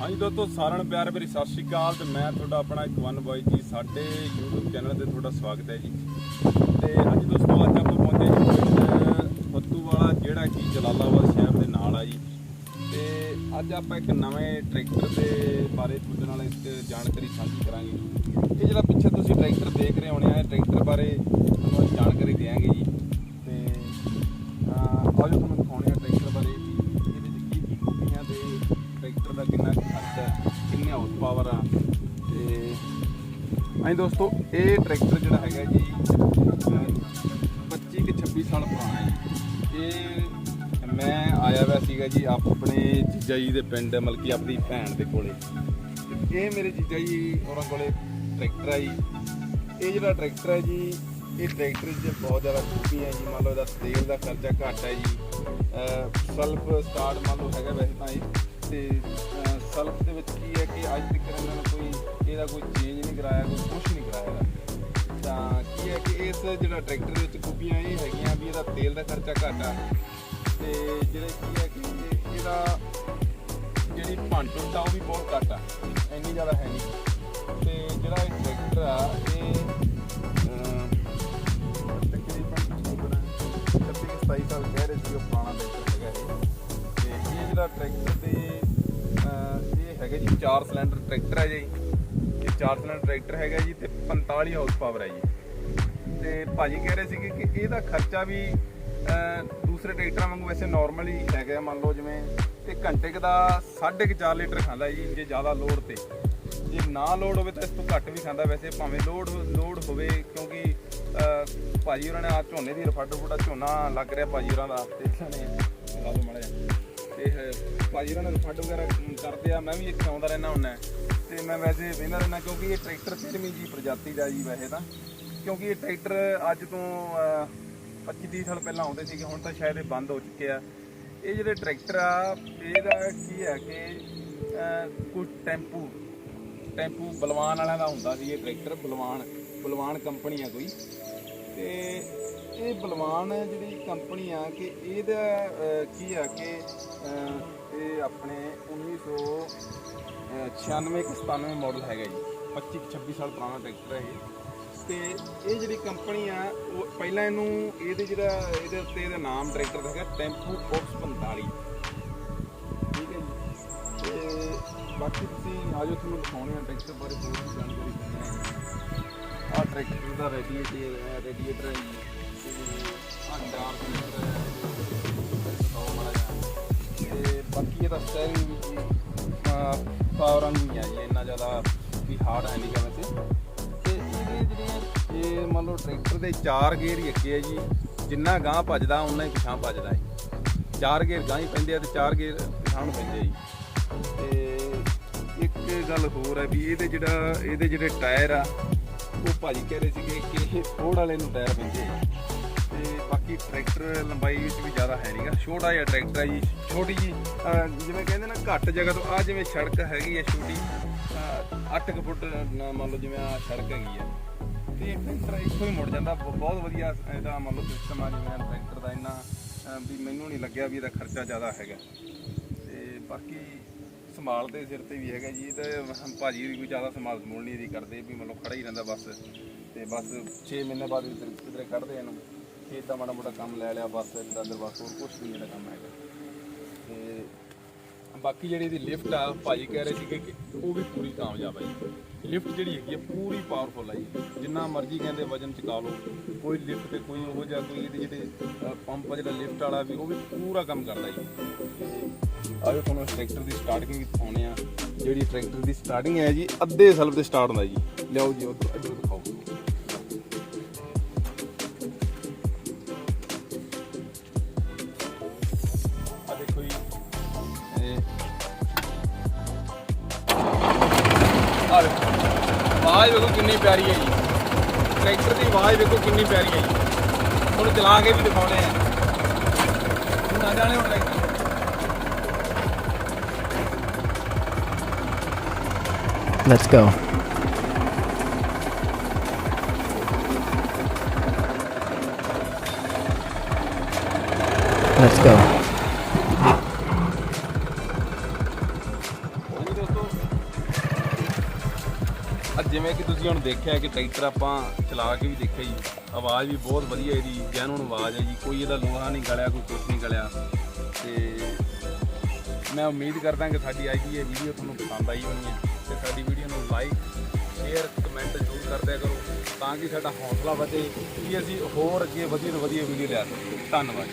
ਹਾਂਜੀ ਦੋਸਤੋ, ਸਾਰਿਆਂ ਨੂੰ ਪਿਆਰ ਭਰੀ ਸਤਿ ਸ਼੍ਰੀ ਅਕਾਲ ਤੇ ਮੈਂ ਤੁਹਾਡਾ ਆਪਣਾ ਇੱਕ ਵਨ ਬॉय ਜੀ, ਸਾਡੇ YouTube ਚੈਨਲ ਤੇ ਤੁਹਾਡਾ ਸਵਾਗਤ ਹੈ ਜੀ। ਤੇ ਹਾਂਜੀ ਦੋਸਤੋ, ਅੱਜ ਆਪਾਂ ਪਹੁੰਚੇ ਜੀ ਫੱਤੂ ਵਾਲਾ ਜਿਹੜਾ ਕਿ ਜਲਾਲਾਬਾਦ ਸ਼ਹਿਰ ਦੇ ਨਾਲ ਆ ਜੀ। ਤੇ ਅੱਜ ਆਪਾਂ ਇੱਕ ਨਵੇਂ ਟਰੈਕਟਰ ਦੇ ਬਾਰੇ ਤੁਹਾਡੇ ਨਾਲ ਇੱਕ ਜਾਣਕਾਰੀ ਸਾਂਝੀ ਕਰਾਂਗੇ ਇਹ ਜਿਹੜਾ ਪਿੱਛੇ ਤੁਸੀਂ ਟਰੈਕਟਰ ਦੇਖ ਰਹੇ ਹੋਣੇ ਆ, ਇਹ ਟਰੈਕਟਰ ਬਾਰੇ ਦਾ ਖਰਚਾ ਕਿੰਨੇ ਹਾਊਸ ਪਾਵਰ ਆ। ਤੇ ਹਾਂਜੀ ਦੋਸਤੋ, ਇਹ ਟਰੈਕਟਰ ਜਿਹੜਾ ਹੈਗਾ ਜੀ, ਅਹ 25 ਕਿ 26 ਸਾਲ ਪੁਰਾਣਾ ਹੈ। ਇਹ ਮੈਂ ਆਇਆ ਹੋਇਆ ਸੀਗਾ ਜੀ ਆਪਣੇ ਜੀਜਾ ਜੀ ਦੇ ਪਿੰਡ, ਮਤਲਬ ਕਿ ਆਪਣੀ ਭੈਣ ਦੇ ਕੋਲੇ। ਇਹ ਮੇਰੇ ਜੀਜਾ ਜੀ ਉਹਨਾਂ ਕੋਲੇ ਟਰੈਕਟਰ ਆ ਜੀ। ਇਹ ਜਿਹੜਾ ਟਰੈਕਟਰ ਹੈ ਜੀ, ਇਹ ਟਰੈਕਟਰ 'ਚ ਬਹੁਤ ਜ਼ਿਆਦਾ ਖੂਬੀ ਹੈ ਜੀ। ਮੰਨ ਲਓ ਇਹਦਾ ਤੇਲ ਦਾ ਖਰਚਾ ਘੱਟ ਹੈ ਜੀ। ਸਲਫ ਸਟਾਰਟ ਮੰਨ ਲਓ ਹੈਗਾ ਵੈਸੇ ਤਾਂ ਇਹ। ਤੇ ਸਲਫ ਦੇ ਵਿੱਚ ਕੀ ਹੈ ਕਿ ਅੱਜ ਤੱਕ ਇਹਨਾਂ ਨੇ ਕੋਈ ਇਹਦਾ ਕੋਈ ਚੇਂਜ ਨਹੀਂ ਕਰਾਇਆ, ਕੋਈ ਕੁਝ ਨਹੀਂ ਕਰਾਇਆ ਤਾਂ ਕੀ ਹੈ ਕਿ ਇਸ ਜਿਹੜਾ ਟਰੈਕਟਰ ਦੇ ਵਿੱਚ ਖੂਬੀਆਂ ਇਹ ਹੈਗੀਆਂ ਵੀ ਇਹਦਾ ਤੇਲ ਦਾ ਖਰਚਾ ਘੱਟ ਆ। ਤੇ ਜਿਹੜੇ ਕੀ ਹੈ ਕਿ ਇਹਦਾ ਜਿਹੜੀ ਭੰਨ ਆ ਉਹ ਵੀ ਬਹੁਤ ਘੱਟ ਆ, ਇੰਨੀ ਜ਼ਿਆਦਾ ਹੈ ਨਹੀਂ। ਤੇ ਜਿਹੜਾ ਇਹ ਟਰੈਕਟਰ ਆ, ਇਹ 4 ਸਿਲੰਡਰ ਟਰੈਕਟਰ ਹੈ ਜੀ। ਇਹ 4 ਸਿਲੰਡਰ ਟਰੈਕਟਰ ਹੈਗਾ ਜੀ ਤੇ 45 ਹਾਊਸ ਪਾਵਰ ਹੈ ਜੀ। ਤੇ ਭਾਜੀ ਕਹਿ ਰਹੇ ਸੀਗੇ ਕਿ ਇਹਦਾ ਖਰਚਾ ਵੀ ਦੂਸਰੇ ਟਰੈਕਟਰਾਂ ਵਾਂਗੂ ਵੈਸੇ ਨਾਰਮਲ ਹੀ ਹੈਗਾ ਮੰਨ ਲਓ ਜਿਵੇਂ ਤੇ ਘੰਟੇ ਕੁ ਦਾ 4.5 ਲੀਟਰ ਖਾਂਦਾ ਜੀ ਜੇ ਜ਼ਿਆਦਾ ਲੋਡ ਤੇ। ਜੇ ਨਾ ਲੋਡ ਹੋਵੇ ਤਾਂ ਇਸ ਤੋਂ ਘੱਟ ਵੀ ਖਾਂਦਾ ਵੈਸੇ ਭਾਵੇਂ ਲੋਡ ਲੋਡ ਹੋਵੇ ਕਿਉਂਕਿ ਅਹ, ਭਾਜੀ ਉਹਨਾਂ ਨੇ ਆ ਝੋਨੇ ਦੀ ਰਫੜ ਫੁੱਟਾ ਝੋਨਾ ਲੱਗ ਰਿਹਾ ਭਾਜੀ ਉਹਨਾਂ ਦਾ ਤੇ ਇਹਨਾਂ ਨੇ ਲਾ ਲਓ ਮਾੜਾ ਤੇ ਅਹ, ਭਾਜੀ ਉਹਨਾਂ ਨੇ ਰਫੜ ਵਗੈਰਾ ਕਰਦੇ ਆ ਮੈਂ ਵੀ ਇੱਥੇ ਆਉਂਦਾ ਰਹਿਣਾ ਹੁੰਨਾ ਤੇ ਮੈਂ ਵੈਸੇ ਵੇਖਦਾ ਰਹਿਣਾ ਕਿਉਂਕਿ ਇਹ ਟਰੈਕਟਰ ਫੇਰਵੀਂ ਜੀ ਪ੍ਰਜਾਤੀ ਦਾ ਜੀ ਵੈਸੇ ਤਾਂ। ਕਿਉਂਕਿ ਇਹ ਟਰੈਕਟਰ ਅੱਜ ਤੋਂ 25 30 ਸਾਲ ਪਹਿਲਾਂ ਆਉਂਦੇ ਸੀਗੇ ਹੁਣ ਤਾਂ ਸ਼ਾਇਦ ਇਹ ਬੰਦ ਹੋ ਚੁੱਕੇ ਆ। ਇਹ ਜਿਹੜੇ ਟਰੈਕਟਰ ਆ ਇਹਦਾ ਕੀ ਹੈ ਕਿ ਕੋਈ ਟੈਂਪੂ ਟੈਂਪੂ ਬਲਵਾਨ ਵਾਲਿਆਂ ਦਾ ਹੁੰਦਾ ਸੀ ਇਹ ਟਰੈਕਟਰ ਬਲਵਾਨ ਬਲਵਾਨ ਕੰਪਨੀ ਆ ਕੋਈ। ਤੇ ਇਹ ਬਲਵਾਨ ਜਿਹੜੀ ਕੰਪਨੀ ਆ ਕਿ ਇਹਦਾ ਕੀ ਆ ਕਿ ਇਹ ਆਪਣੇ 1996 ਕਿ 97 ਮਾਡਲ ਹੈਗਾ ਜੀ। 25 ਕੁ 26 ਸਾਲ ਪੁਰਾਣਾ ਟਰੈਕਟਰ ਹੈ ਇਹ। ਤੇ ਇਹ ਜਿਹੜੀ ਕੰਪਨੀ ਆ, ਉਹ ਪਹਿਲਾਂ ਇਹਨੂੰ ਇਹਦੇ ਜਿਹੜਾ, ਇਹਦੇ ਉੱਤੇ ਇਹਦਾ ਨਾਮ ਟਰੈਕਟਰ ਦਾ ਹੈਗਾ ਟੈਂਪੂ ਫੋਕਸ 45 ਠੀਕ ਹੈ ਜੀ। ਤੇ ਬਾਕੀ ਤੁਸੀਂ ਆਜੋ ਤੁਹਾਨੂੰ ਦਿਖਾਉਣੇ ਆ ਟਰੈਕਟਰ ਬਾਰੇ, ਹੋਰ ਜਾਣਕਾਰੀ ਦਿੰਦੇ ਆ। ਆਹ ਟਰੈਕਟਰ ਦਾ ਰੇਡੀਏਟਰ ਰੇਡੀਏਟਰ ਹੈ ਸਟੀਅਰਿੰਗ ਵੀ ਨਹੀਂ ਪਾਵਰ ਆ ਜੀ ਇੰਨਾ ਜ਼ਿਆਦਾ ਵੀ ਹਾਰਡ ਹੈ ਨਹੀਂ ਗਾ ਵੈਸੇ ਤੇ ਇਹਦੇ ਜਿਹੜੀਆਂ ਇਹ ਮੰਨ ਲਓ ਟਰੈਕਟਰ ਦੇ ਚਾਰ ਗੇਅਰ ਹੀ ਅੱਗੇ ਹੈ ਜੀ ਜਿੰਨਾ ਗਾਂ ਭੱਜਦਾ ਉਨਾ ਹੀ ਪਿਛਾਂ ਭੱਜਦਾ ਹੈ ਚਾਰ ਗੇਅਰ ਗਾਂ ਹੀ ਪੈਂਦੇ ਆ ਤੇ ਚਾਰ ਗੇਅਰ ਪਿਛਾਂ ਨੂੰ ਪੈਂਦੇ ਜੀ ਤੇ ਇੱਕ ਗੱਲ ਹੋਰ ਹੈ ਵੀ ਇਹਦੇ ਜਿਹੜਾ ਇਹਦੇ ਜਿਹੜੇ ਟਾਇਰ ਆ, ਉਹ ਭਾਜੀ ਕਹਿ ਰਹੇ ਸੀਗੇ ਕਿ ਇਹ ਫੋੜ ਵਾਲੇ ਨੂੰ ਟਾਇਰ ਪੈਂਦੇ ਆ। ਤੇ ਟਰੈਕਟਰ ਲੰਬਾਈ ਵਿੱਚ ਵੀ ਜ਼ਿਆਦਾ ਹੈ ਨਹੀਂਗਾ ਛੋਟਾ ਜਿਹਾ ਟਰੈਕਟਰ ਹੈ ਜੀ, ਛੋਟੀ ਜੀ ਜਿਵੇਂ ਕਹਿੰਦੇ ਨਾ, ਘੱਟ ਜਗ੍ਹਾ ਤੋਂ ਆ ਜਿਵੇਂ ਸੜਕ ਹੈਗੀ ਹੈ ਛੋਟੀ 8 ਫੁੱਟ ਨਾ ਮੰਨ ਲਓ ਜਿਵੇਂ ਆ ਸੜਕ ਹੈਗੀ ਆ ਤੇ ਟਰੈਕਟਰ ਇੱਥੋਂ ਹੀ ਮੁੜ ਜਾਂਦਾ ਬਹੁਤ ਵਧੀਆ ਇਹਦਾ ਮੰਨ ਲਓ ਸਿਸਟਮ ਆ, ਜਿਵੇਂ ਟਰੈਕਟਰ ਦਾ ਇੰਨਾ ਵੀ ਮੈਨੂੰ ਨਹੀਂ ਲੱਗਿਆ ਵੀ ਇਹਦਾ ਖਰਚਾ ਜ਼ਿਆਦਾ ਹੈਗਾ। ਤੇ ਬਾਕੀ ਸੰਭਾਲ ਦੇ ਸਿਰ ਤੇ ਵੀ ਹੈਗਾ ਜੀ ਇਹ ਤਾਂ ਭਾਜੀ ਵੀ ਕੋਈ ਜ਼ਿਆਦਾ ਸੰਭਾਲ ਸਮੂਲ ਨਹੀਂ ਇਹਦੀ ਕਰਦੇ, ਵੀ ਮਤਲਬ ਖੜਾ ਹੀ ਰਹਿੰਦਾ ਬਸ। ਤੇ ਬਸ 6 ਮਹੀਨੇ ਬਾਅਦ ਵੀ ਕਿਧਰੇ ਕੱਢਦੇ ਇਹਨੂੰ। ਖੇਤ ਦਾ ਮਾੜਾ ਮੋਟਾ ਕੰਮ ਲੈ ਲਿਆ, ਬਸ ਇੱਧਰ ਅੰਦਰ ਬਸ ਹੋਰ ਕੁਝ ਨਹੀਂ ਇਹਦਾ ਕੰਮ ਹੈਗਾ। ਤੇ ਬਾਕੀ ਜਿਹੜੀ ਇਹਦੀ ਲਿਫਟ ਆ, ਭਾਜੀ ਕਹਿ ਰਹੇ ਸੀਗੇ ਕਿ ਉਹ ਵੀ ਪੂਰੀ ਕਾਮਯਾਬ ਹੈ ਜੀ। ਲਿਫਟ ਜਿਹੜੀ ਹੈਗੀ ਆ, ਪੂਰੀ ਪਾਵਰਫੁਲ ਹੈ ਜੀ। ਜਿੰਨਾ ਮਰਜ਼ੀ ਕਹਿੰਦੇ ਵਜਨ ਚੁਕਾ ਲਓ, ਕੋਈ ਲਿਫਟ ਤੇ ਕੋਈ ਉਹ ਜਿਹਾ, ਕੋਈ ਇਹਦੇ ਜਿਹੜੇ ਪੰਪ ਆ ਜਿਹੜਾ ਲਿਫਟ ਵਾਲਾ ਵੀ, ਉਹ ਵੀ ਪੂਰਾ ਕੰਮ ਕਰਦਾ ਜੀ। ਤੇ ਆਜੋ ਤੁਹਾਨੂੰ ਟਰੈਕਟਰ ਦੀ ਸਟਾਰਟਿੰਗ ਵੀ ਦਿਖਾਉਣੇ ਆ ਜਿਹੜੀ ਟਰੈਕਟਰ ਦੀ ਸਟਾਰਟਿੰਗ ਹੈ ਜੀ, ਅੱਧੇ ਸਲਫ ਤੇ ਸਟਾਰਟ ਹੁੰਦਾ ਜੀ। ਲਿਆਓ ਜੀ, ਉਧਰ, ਇੱਧਰ ਦਿਖਾਓ। ਆ ਦੇਖੋ ਆਵਾਜ਼ ਵੇਖੋ ਕਿੰਨੀ ਪਿਆਰੀ ਹੈ ਜੀ। ਟਰੈਕਟਰ ਦੀ ਆਵਾਜ਼ ਵੇਖੋ ਕਿੰਨੀ ਪਿਆਰੀ ਹੈ ਜੀ। ਤੁਹਾਨੂੰ ਚਲਾ ਕੇ ਵੀ ਦਿਖਾਉਣੇ ਆ। ਨਾ ਜਾਣੇ ਹੁਣ tractor. Let's go. Let's go. ਜਿਵੇਂ ਕਿ ਤੁਸੀਂ ਹੁਣ ਦੇਖਿਆ ਕਿ ਟਰੈਕਟਰ ਆਪਾਂ ਚਲਾ ਕੇ ਵੀ ਦੇਖਿਆ ਜੀ, ਆਵਾਜ਼ ਵੀ ਬਹੁਤ ਵਧੀਆ ਇਹਦੀ, ਜੈਨੂਨ ਆਵਾਜ਼ ਹੈ ਜੀ, ਕੋਈ ਇਹਦਾ ਲੋਹਾ ਨਹੀਂ ਗਲਿਆ, ਕੋਈ ਕੁਛ ਨਹੀਂ ਗਲਿਆ। ਤੇ ਮੈਂ ਉਮੀਦ ਕਰਦਾ ਕਿ ਸਾਡੀ ਅੱਜ ਦੀ ਇਹ ਵੀਡੀਓ ਤੁਹਾਨੂੰ ਪਸੰਦ ਆਈ ਹੋਣੀ ਹੈ ਤੇ ਸਾਡੀ ਵੀਡੀਓ ਨੂੰ ਲਾਈਕ ਸ਼ੇਅਰ ਕਮੈਂਟ ਜ਼ਰੂਰ ਕਰਦਿਆ ਕਰੋ ਤਾਂ ਕਿ ਸਾਡਾ ਹੌਸਲਾ ਵਧੇ, ਕਿ ਅਸੀਂ ਹੋਰ ਅੱਗੇ ਵਧੀਆ ਤੋਂ ਵਧੀਆ ਵੀਡੀਓ ਲਿਆ ਸਕੀਏ। ਧੰਨਵਾਦ।